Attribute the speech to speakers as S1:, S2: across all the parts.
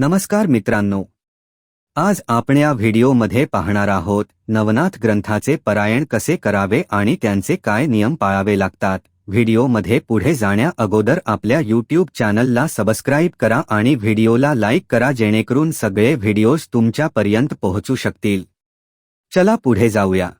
S1: नमस्कार मित्रांनो. आज आपण या व्हिडिओमध्ये पाहणार आहोत नवनाथ ग्रंथाचे परायण कसे करावे आणि त्यांचे काय नियम पाळावे लागतात. व्हिडिओमध्ये पुढे जाण्या अगोदर आपल्या यूट्यूब चॅनलला सबस्क्राईब करा आणि व्हिडिओला लाईक करा जेणेकरून सगळे व्हिडिओज तुमच्यापर्यंत पोहोचू शकतील. चला पुढे जाऊया.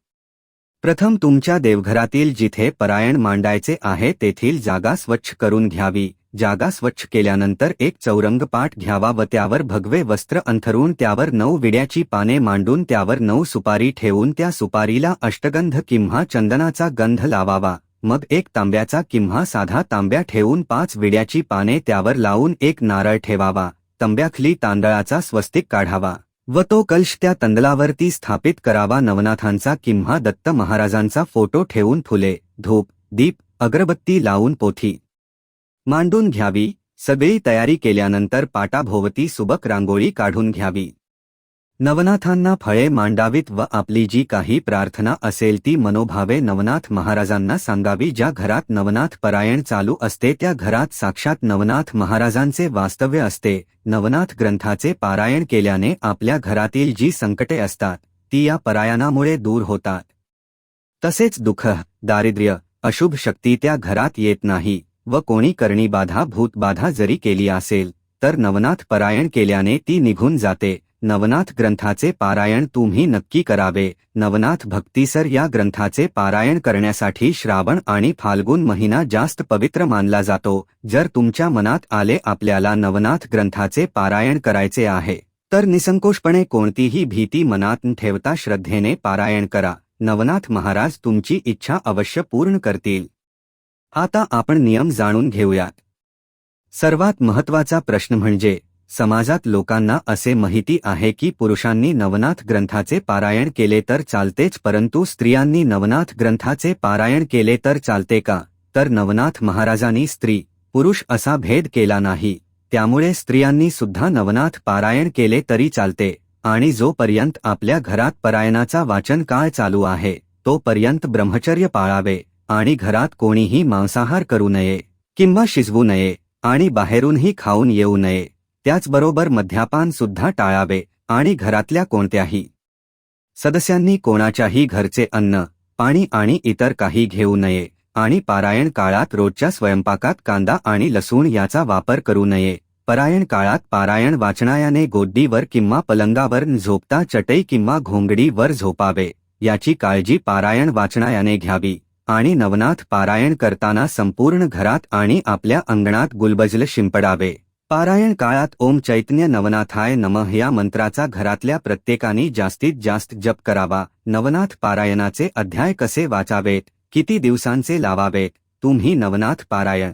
S1: प्रथम तुमच्या देवघरातील जिथे परायण मांडायचे आहे तेथील जागा स्वच्छ करून घ्यावी. जागा स्वच्छ केल्यानंतर एक चौरंग पाठ घ्यावा व त्यावर भगवे वस्त्र अंथरून त्यावर नऊ विड्याची पाने मांडून त्यावर नऊ सुपारी ठेवून त्या सुपारीला अष्टगंध किंवा चंदनाचा गंध लावावा. मग एक तांब्याचा किंवा साधा तांब्या ठेवून पाच विड्याची पाने त्यावर लावून एक नारळ ठेवावा. तांब्याखली तांदळाचा स्वस्तिक काढावा. व तो कलश त्या तंदलावरती स्थापित करावा. नवनाथांचा किंवा दत्त महाराजांचा फोटो ठेवून फुले धूप दीप अगरबत्ती लावून पोथी. मांडून घ्यावी. सगळी तयारी केल्यानंतर पाटाभोवती सुबक रांगोळी काढून घ्यावी. नवनाथांना फळे मांडावीत व आपली जी काही प्रार्थना असेल ती मनोभावे नवनाथ महाराजांना सांगावी. ज्या घरात नवनाथ परायण चालू असते त्या घरात साक्षात नवनाथ महाराजांचे वास्तव्य असते. नवनाथ ग्रंथाचे पारायण केल्याने आपल्या घरातील जी संकटे असतात ती या परायणामुळे दूर होतात. तसेच दुःख दारिद्र्य अशुभ शक्ती त्या घरात येत नाही. व कोणी करणी बाधा भूतबाधा जरी केली असेल तर नवनाथ परायण केल्याने ती निघून जाते. नवनाथ ग्रंथाचे पारायण तुम्ही नक्की करावे. नवनाथ भक्तीसर या ग्रंथाचे पारायण करण्यासाठी श्रावण आणि फाल्गुन महिना जास्त पवित्र मानला जातो. जर तुमच्या मनात आले आपल्याला नवनाथ ग्रंथाचे पारायण करायचे आहे तर निसंकोचपणे कोणतीही भीती मनात ठेवता श्रद्धेने पारायण करा. नवनाथ महाराज तुमची इच्छा अवश्य पूर्ण करतील. आता आपण नियम जाणून घेऊयात. सर्वात महत्त्वाचा प्रश्न म्हणजे समाजात लोकांना असे माहिती आहे की पुरुषांनी नवनाथ ग्रंथाचे पारायण केले तर चालतेच परंतु स्त्रियांनी नवनाथ ग्रंथाचे पारायण केले तर चालते का? तर नवनाथ महाराजांनी स्त्री पुरुष असा भेद केला नाही. त्यामुळे स्त्रियांनी सुद्धा नवनाथ पारायण केले तरी चालते. आणि जोपर्यंत आपल्या घरात परायणाचा वाचन काळ चालू आहे तोपर्यंत ब्रह्मचर्य पाळावे. आणि घरात कोणीही मांसाहार करू नये किंवा शिजवू नये आणि बाहेरूनही खाऊन येऊ नये त्याचबरोबर मद्यापान सुद्धा टाळावे आणि घरातल्या कोणत्याही सदस्यांनी कोणाच्याही घरचे अन्न पाणी आणि इतर काही घेऊ नये आणि पारायण काळात रोजच्या स्वयंपाकात कांदा आणि लसूण याचा वापर करू नये परायण काळात पारायण वाचनायाने गोड्डीवर किंवा पलंगावर झोपता चटई किंवा घोंगडीवर झोपावे याची काळजी पारायण वाचनायाने घ्यावी. आणि नवनाथ पारायण करताना संपूर्ण घरात आणि आपल्या अंगणात गुलबजल शिंपडावे. पारायण काळात ओम चैतन्य नवनाथाय नमः या मंत्राचा घरातल्या प्रत्येकाने जास्तीत जास्त जप करावा. नवनाथ पारायणाचे अध्याय कसे वाचावेत? किती दिवसांचे लावावेत? तुम्ही नवनाथ पारायण.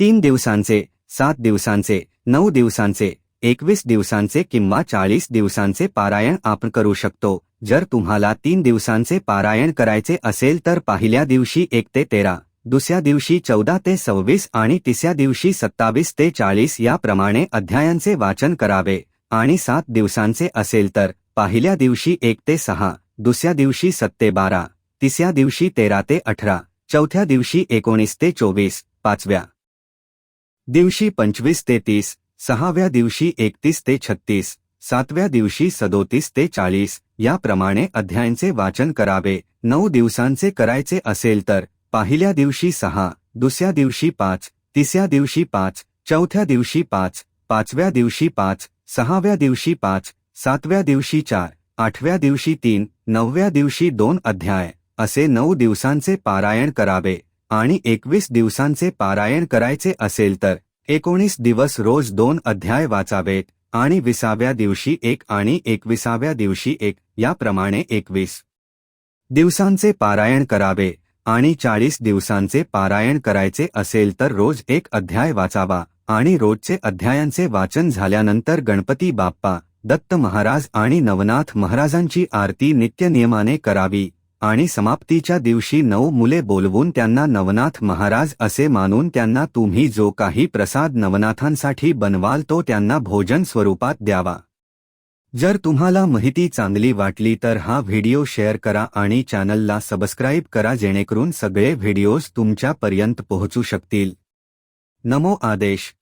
S1: तीन दिवसांचे सात दिवसांचे नऊ दिवसांचे एकवीस दिवसांचे किंवा चाळीस दिवसांचे पारायण आपण करू शकतो. जर तुम्हाला तीन दिवसांचे पारायण करायचे असेल तर पहिल्या दिवशी एक ते तेरा दुसऱ्या दिवशी चौदा ते सव्वीस आणि तिसऱ्या दिवशी सत्तावीस ते चाळीस याप्रमाणे अध्यायांचे वाचन करावे आणि सात दिवसांचे असेल तर पहिल्या दिवशी एक ते सहा दुसऱ्या दिवशी सत्ते बारा तिसऱ्या दिवशी तेरा ते अठरा चौथ्या दिवशी एकोणीस ते चोवीस पाचव्या दिवशी पंचवीस ते तीस सहाव्या दिवशी एकतीस ते छत्तीस सातव्या दिवशी सदोतीस ते चाळीस याप्रमाणे अध्यायांचे वाचन करावे. नऊ दिवसांचे करायचे असेल तर पहिल्या दिवशी सहा दुसऱ्या दिवशी पाच तिसऱ्या दिवशी पाच चौथ्या दिवशी पाच पाचव्या दिवशी पाच सहाव्या दिवशी पाच सातव्या दिवशी चार आठव्या दिवशी तीन नवव्या दिवशी दोन अध्याय असे नऊ दिवसांचे पारायण करावे आणि एकवीस दिवसांचे पारायण करायचे असेल तर एकोणीस दिवस रोज दोन अध्याय वाचावेत. आणि विसाव्या दिवशी एक आणि एकविसाव्या दिवशी एक याप्रमाणे एकवीस. दिवसांचे पारायण करावे आणि चाळीस दिवसांचे पारायण करायचे असेल तर रोज एक अध्याय वाचावा आणि रोजचे अध्यायांचे वाचन झाल्यानंतर गणपती बाप्पा दत्त महाराज आणि नवनाथ महाराजांची आरती नित्यनियमाने करावी. आणि समाप्तीच्या दिवशी नऊ मुले बोलवून त्यांना नवनाथ महाराज असे मानून त्यांना तुम्ही जो काही प्रसाद नवनाथांसाठी बनवाल तो त्यांना भोजन स्वरूपात द्यावा. जर तुम्हाला माहिती चांगली वाटली तर हा व्हिडिओ शेअर करा आणि चॅनलला सबस्क्राईब करा जेणेकरून सगळे व्हिडिओज तुमच्यापर्यंत पोहोचू शकतील. नमो आदेश.